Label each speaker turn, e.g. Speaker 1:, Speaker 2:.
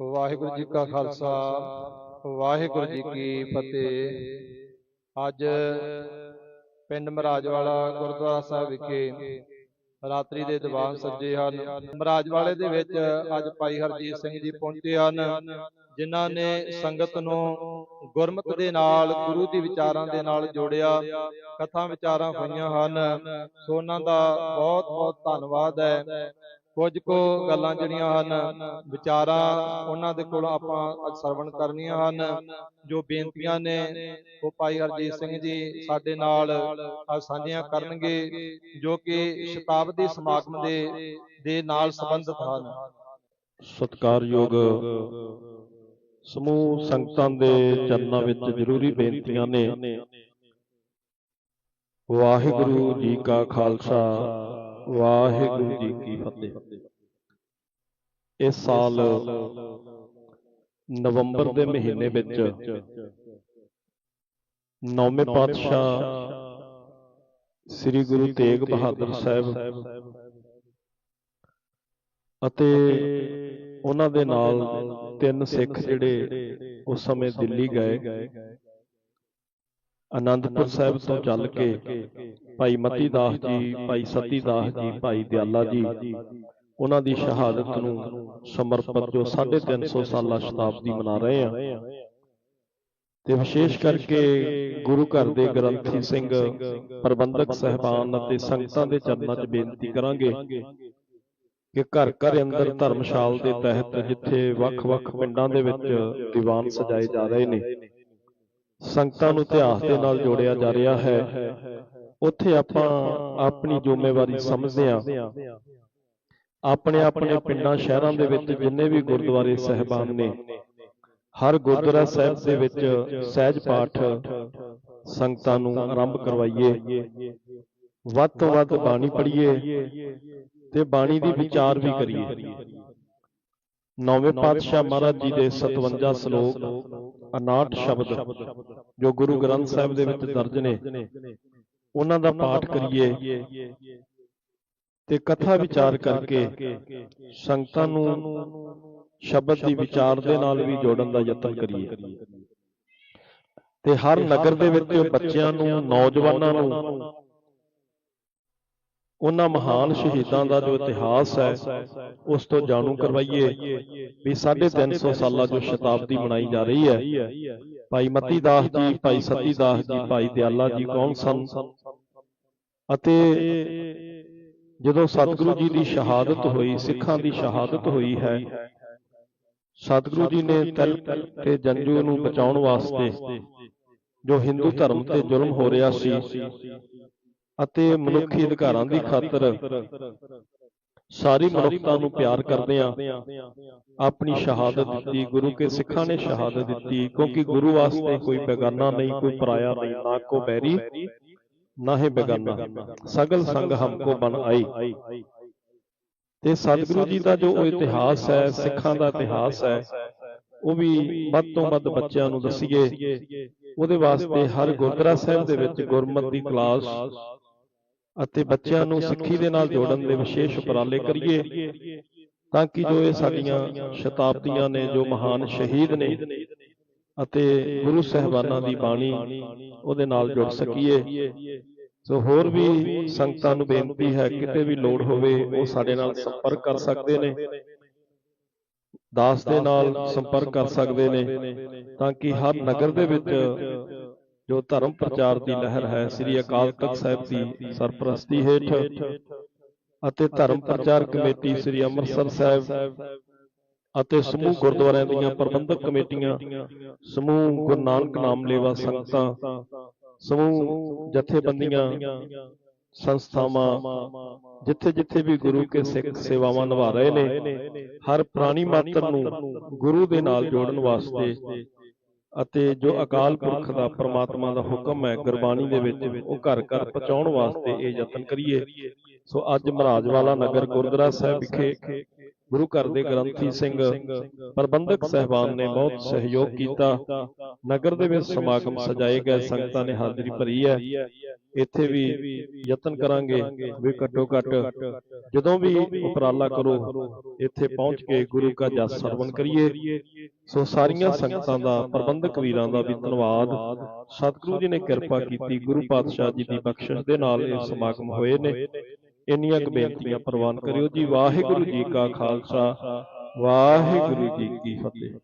Speaker 1: ਵਾਹਿਗੁਰੂ ਜੀ ਕਾ ਖਾਲਸਾ, ਵਾਹਿਗੁਰੂ ਜੀ ਕੀ ਫਤਿਹ। ਅੱਜ ਪਿੰਡ ਮਰਾਜਵਾਲਾ ਗੁਰਦੁਆਰਾ ਸਾਹਿਬ ਵਿਖੇ ਰਾਤਰੀ ਦੇ ਦੀਵਾਨ ਸੱਜੇ ਹਨ। ਮਰਾਜਵਾਲੇ ਦੇ ਵਿੱਚ ਅੱਜ ਭਾਈ ਹਰਜੀਤ ਸਿੰਘ ਜੀ ਪਹੁੰਚੇ ਹਨ, ਜਿਨ੍ਹਾਂ ਨੇ ਸੰਗਤ ਨੂੰ ਗੁਰਮਤਿ ਦੇ ਨਾਲ, ਗੁਰੂ ਦੀ ਵਿਚਾਰਾਂ ਦੇ ਨਾਲ ਜੋੜਿਆ। ਕਥਾ ਵਿਚਾਰਾਂ ਹੋਈਆਂ ਹਨ। ਸੋ ਉਹਨਾਂ ਦਾ ਬਹੁਤ ਬਹੁਤ ਧੰਨਵਾਦ ਹੈ। ਕੁਝ ਕੁ ਗੱਲਾਂ ਜਿਹੜੀਆਂ ਹਨ ਵਿਚਾਰਾਂ ਉਹਨਾਂ ਦੇ ਕੋਲੋਂ ਆਪਾਂ ਅੱਜ ਸਰਵਣ ਕਰਨੀਆਂ ਹਨ। ਜੋ ਬੇਨਤੀਆਂ ਨੇ ਉਹ ਭਾਈ ਹਰਜੀਤ ਸਿੰਘ ਜੀ ਸਾਡੇ ਨਾਲ ਅੱਜ ਸਾਂਝੀਆਂ ਕਰਨਗੇ ਜੋ ਕਿ ਸ਼ਤਾਬਦੀ ਸਮਾਗਮ ਦੇ ਦੇ ਨਾਲ ਸੰਬੰਧਿਤ ਹਨ।
Speaker 2: ਸਤਿਕਾਰਯੋਗ ਸਮੂਹ ਸੰਗਤਾਂ ਦੇ ਚਰਨਾਂ ਵਿੱਚ ਜ਼ਰੂਰੀ ਬੇਨਤੀਆਂ ਨੇ। ਵਾਹਿਗੁਰੂ ਜੀ ਕਾ ਖਾਲਸਾ। ਵਾਹਿਗੁਰੂ ਜੀ ਕੀ ਫਤਿਹ। ਇਸ ਸਾਲ ਨਵੰਬਰ ਦੇ ਮਹੀਨੇ ਵਿੱਚ ਨੌਵੇਂ ਪਾਤਸ਼ਾਹ ਸ੍ਰੀ ਗੁਰੂ ਤੇਗ ਬਹਾਦਰ ਸਾਹਿਬ ਅਤੇ ਉਹਨਾਂ ਦੇ ਨਾਲ ਤਿੰਨ ਸਿੱਖ ਜਿਹੜੇ ਉਸ ਸਮੇਂ ਦਿੱਲੀ ਗਏ। ਆਨੰਦਪੁਰ ਸਾਹਿਬ ਤੋਂ ਚੱਲ ਕੇ ਭਾਈ ਮਤੀ ਦਾਸ ਜੀ ਭਾਈ ਸਤੀ ਦਾਸ ਜੀ ਭਾਈ ਦਿਆਲਾ ਜੀ ਉਹਨਾਂ ਦੀ ਸ਼ਹਾਦਤ ਨੂੰ ਸਮਰਪਿਤ ਜੋ 350 ਸਾਲਾ ਸ਼ਤਾਬਦੀ ਮਨਾ ਰਹੇ ਆ। ਤੇ ਵਿਸ਼ੇਸ਼ ਕਰਕੇ ਗੁਰੂ ਘਰ ਦੇ ਗ੍ਰੰਥੀ ਸਿੰਘ ਪ੍ਰਬੰਧਕ ਸਹਿਬਾਨ ਅਤੇ ਸੰਗਤਾਂ ਦੇ ਚਰਨਾਂ 'ਚ ਬੇਨਤੀ ਕਰਾਂਗੇ ਕਿ ਘਰ ਘਰ ਅੰਦਰ ਧਰਮਸ਼ਾਲ ਦੇ ਤਹਿਤ ਜਿੱਥੇ ਵੱਖ-ਵੱਖ ਪਿੰਡਾਂ ਦੇ ਵਿੱਚ ਦੀਵਾਨ ਸਜਾਏ ਜਾ ਰਹੇ ਨੇ। ਸੰਗਤਾਂ ਨੂੰ ਇਤਿਹਾਸ ਦੇ ਨਾਲ ਜੋੜਿਆ ਜਾ ਰਿਹਾ ਹੈ। ਉੱਥੇ ਆਪਾਂ ਆਪਣੀ ਜ਼ਿੰਮੇਵਾਰੀ ਸਮਝਦੇ ਹਾਂ। ਆਪਣੇ ਆਪਣੇ ਪਿੰਡਾਂ ਸ਼ਹਿਰਾਂ ਦੇ ਵਿੱਚ ਜਿੰਨੇ ਵੀ ਗੁਰਦੁਆਰੇ ਸਹਿਬਾਨ ਨੇ ਹਰ ਗੁਰਦੁਆਰਾ ਸਾਹਿਬ ਦੇ ਵਿੱਚ ਸਹਿਜ ਪਾਠ ਸੰਗਤਾਂ ਨੂੰ ਆਰੰਭ ਕਰਵਾਈਏ। ਵੱਧ ਤੋਂ ਵੱਧ ਬਾਣੀ ਪੜ੍ਹੀਏ ਤੇ ਬਾਣੀ ਦੀ ਵਿਚਾਰ ਵੀ ਕਰੀਏ। ਨੌਵੇਂ ਪਾਤਸ਼ਾਹ ਮਹਾਰਾਜ ਜੀ ਦੇ 57 ਸ਼ਲੋਕ 59 ਸ਼ਬਦ ਜੋ ਗੁਰੂ ਗ੍ਰੰਥ ਸਾਹਿਬ ਦੇ ਵਿੱਚ ਦਰਜ ਨੇ। ਉਹਨਾਂ ਦਾ ਪਾਠ ਕਰੀਏ ਤੇ ਕਥਾ ਵਿਚਾਰ ਕਰਕੇ ਸੰਗਤਾਂ ਨੂੰ ਸ਼ਬਦ ਦੀ ਵਿਚਾਰ ਦੇ ਨਾਲ ਵੀ ਜੋੜਨ ਦਾ ਯਤਨ ਕਰੀਏ। ਤੇ ਹਰ ਨਗਰ ਦੇ ਵਿੱਚ ਬੱਚਿਆਂ ਨੂੰ ਨੌਜਵਾਨਾਂ ਨੂੰ ਉਹਨਾਂ ਮਹਾਨ ਸ਼ਹੀਦਾਂ ਦਾ ਜੋ ਇਤਿਹਾਸ ਹੈ ਉਸ ਤੋਂ ਜਾਣੂ ਕਰਵਾਈਏ ਵੀ 350 ਸਾਲਾ ਜੋ ਸ਼ਤਾਬਦੀ ਮਨਾਈ ਜਾ ਰਹੀ ਹੈ। ਭਾਈ ਮਤੀ ਦਾਸ ਜੀ ਭਾਈ ਸਤੀ ਦਾਸ ਜੀ ਭਾਈ ਦਿਆਲਾ ਜੀ ਕੌਣ ਸਨ? ਅਤੇ ਜਦੋਂ ਸਤਿਗੁਰੂ ਜੀ ਦੀ ਸ਼ਹਾਦਤ ਹੋਈ ਸਿੱਖਾਂ ਦੀ ਸ਼ਹਾਦਤ ਹੋਈ ਹੈ। ਸਤਿਗੁਰੂ ਜੀ ਨੇ ਤਲ ਤੇ ਜੰਜੂ ਨੂੰ ਬਚਾਉਣ ਵਾਸਤੇ ਜੋ ਹਿੰਦੂ ਧਰਮ ਤੇ ਜ਼ੁਲਮ ਹੋ ਰਿਹਾ ਸੀ। ਅਤੇ ਮਨੁੱਖੀ ਅਧਿਕਾਰਾਂ ਦੀ ਖਾਤਰ ਸਾਰੀ ਮਨੁੱਖਤਾ ਨੂੰ ਪਿਆਰ ਕਰਦਿਆਂ ਆਪਣੀ ਸ਼ਹਾਦਤ ਦਿੱਤੀ ਗੁਰੂ ਕੇ ਸਿੱਖਾਂ ਨੇ ਸ਼ਹਾਦਤ ਦਿੱਤੀ ਕਿਉਂਕਿ ਗੁਰੂ ਵਾਸਤੇ ਕੋਈ ਬੇਗਾਨਾ ਨਹੀਂ ਕੋਈ ਪਰਾਇਆ ਨਹੀਂ ਨਾ ਕੋ ਬੈਰੀ ਨਾ ਹੈ ਬੇਗਾਨਾ। ਸਗਲ ਸੰਗ ਹਮਕੋ ਬਨ ਆਈ। ਤੇ ਸਤਿਗੁਰੂ ਜੀ ਦਾ ਜੋ ਇਤਿਹਾਸ ਹੈ ਸਿੱਖਾਂ ਦਾ ਇਤਿਹਾਸ ਹੈ ਉਹ ਵੀ ਵੱਧ ਤੋਂ ਵੱਧ ਬੱਚਿਆਂ ਨੂੰ ਦਸੀਏ। ਉਹਦੇ ਵਾਸਤੇ ਹਰ ਗੁਰਦੁਆਰਾ ਸਾਹਿਬ ਦੇ ਵਿੱਚ ਗੁਰਮਤਿ ਦੀ ਕਲਾਸ ਅਤੇ ਬੱਚਿਆਂ ਨੂੰ ਸਿੱਖੀ ਦੇ ਨਾਲ ਜੋੜਨ ਦੇ ਵਿਸ਼ੇਸ਼ ਉਪਰਾਲੇ ਕਰੀਏ ਤਾਂ ਕਿ ਜੋ ਇਹ ਸਾਡੀਆਂ ਸ਼ਤਾਬਦੀਆਂ ਨੇ ਜੋ ਮਹਾਨ ਸ਼ਹੀਦ ਨੇ ਅਤੇ ਗੁਰੂ ਸਹਿਬਾਨਾਂ ਦੀ ਬਾਣੀ ਉਹਦੇ ਨਾਲ ਜੁੜ ਸਕੀਏ। ਸੋ ਹੋਰ ਵੀ ਸੰਗਤਾਂ ਨੂੰ ਬੇਨਤੀ ਹੈ ਕਿਤੇ ਵੀ ਲੋੜ ਹੋਵੇ ਉਹ ਸਾਡੇ ਨਾਲ ਸੰਪਰਕ ਕਰ ਸਕਦੇ ਨੇ। ਦਾਸ ਦੇ ਨਾਲ ਸੰਪਰਕ ਕਰ ਸਕਦੇ ਨੇ ਤਾਂ ਕਿ ਹਰ ਨਗਰ ਦੇ ਵਿੱਚ ਜੋ ਧਰਮ ਪ੍ਰਚਾਰ ਦੀ ਲਹਿਰ ਹੈ, ਸ੍ਰੀ ਅਕਾਲ ਤਖਤ ਸਾਹਿਬ ਦੀ ਸਰਪ੍ਰਸਤੀ ਹੇਠ ਅਤੇ ਧਰਮ ਪ੍ਰਚਾਰ ਕਮੇਟੀ ਸ੍ਰੀ ਅੰਮ੍ਰਿਤਸਰ ਸਾਹਿਬ ਅਤੇ ਸਮੂਹ ਗੁਰਦੁਆਰਿਆਂ ਦੀਆਂ ਪ੍ਰਬੰਧਕ ਕਮੇਟੀਆਂ, ਸਮੂਹ ਗੁਰੂ ਨਾਨਕ ਨਾਮ ਲੇਵਾ ਸੰਗਤਾਂ, ਸਮੂਹ ਜਥੇਬੰਦੀਆਂ, ਸੰਸਥਾਵਾਂ ਜਿੱਥੇ ਜਿੱਥੇ ਵੀ ਗੁਰੂ ਕੇ ਸਿੱਖ ਸੇਵਾਵਾਂ ਨਿਭਾ ਰਹੇ ਨੇ, ਹਰ ਪ੍ਰਾਣੀ ਮਾਤਰ ਨੂੰ ਗੁਰੂ ਦੇ ਨਾਲ ਜੋੜਨ ਵਾਸਤੇ ਅਤੇ ਜੋ ਅਕਾਲ ਪੁਰਖ ਦਾ ਪ੍ਰਮਾਤਮਾ ਦਾ ਹੁਕਮ ਹੈ ਗੁਰਬਾਣੀ ਦੇ ਵਿੱਚ ਉਹ ਘਰ ਘਰ ਪਹੁੰਚਾਉਣ ਵਾਸਤੇ ਇਹ ਯਤਨ ਕਰੀਏ। ਸੋ ਅੱਜ ਮਹਾਰਾਜਵਾਲਾ ਨਗਰ ਗੁਰਦੁਆਰਾ ਸਾਹਿਬ ਵਿਖੇ ਗੁਰੂ ਘਰ ਦੇ ਗ੍ਰੰਥੀ ਸਿੰਘ ਪ੍ਰਬੰਧਕ ਸਹਿਬਾਨ ਨੇ ਬਹੁਤ ਸਹਿਯੋਗ ਕੀਤਾ। ਨਗਰ ਦੇ ਵਿੱਚ ਸਮਾਗਮ ਸਜਾਏ ਗਏ ਸੰਗਤਾਂ ਨੇ ਹਾਜ਼ਰੀ ਭਰੀ ਹੈ। ਇੱਥੇ ਵੀ ਯਤਨ ਕਰਾਂਗੇ ਵੀ ਘੱਟੋ ਘੱਟ ਜਦੋਂ ਵੀ ਉਪਰਾਲਾ ਕਰੋ ਇੱਥੇ ਪਹੁੰਚ ਕੇ ਗੁਰੂ ਕਾ ਜਸ ਸਰਵਣ ਕਰੀਏ। ਸੋ ਸਾਰੀਆਂ ਸੰਗਤਾਂ ਦਾ ਪ੍ਰਬੰਧਕ ਵੀਰਾਂ ਦਾ ਵੀ ਧੰਨਵਾਦ। ਸਤਿਗੁਰੂ ਜੀ ਨੇ ਕਿਰਪਾ ਕੀਤੀ ਗੁਰੂ ਪਾਤਸ਼ਾਹ ਜੀ ਦੀ ਬਖਸ਼ਿਸ਼ ਦੇ ਨਾਲ ਇਹ ਸਮਾਗਮ ਹੋਏ ਨੇ। ਇੰਨੀਆਂ ਕੁ ਬੇਨਤੀਆਂ ਪ੍ਰਵਾਨ ਕਰਿਓ ਜੀ। ਵਾਹਿਗੁਰੂ ਜੀ ਕਾ ਖਾਲਸਾ। ਵਾਹਿਗੁਰੂ ਜੀ ਕੀ ਫਤਿਹ।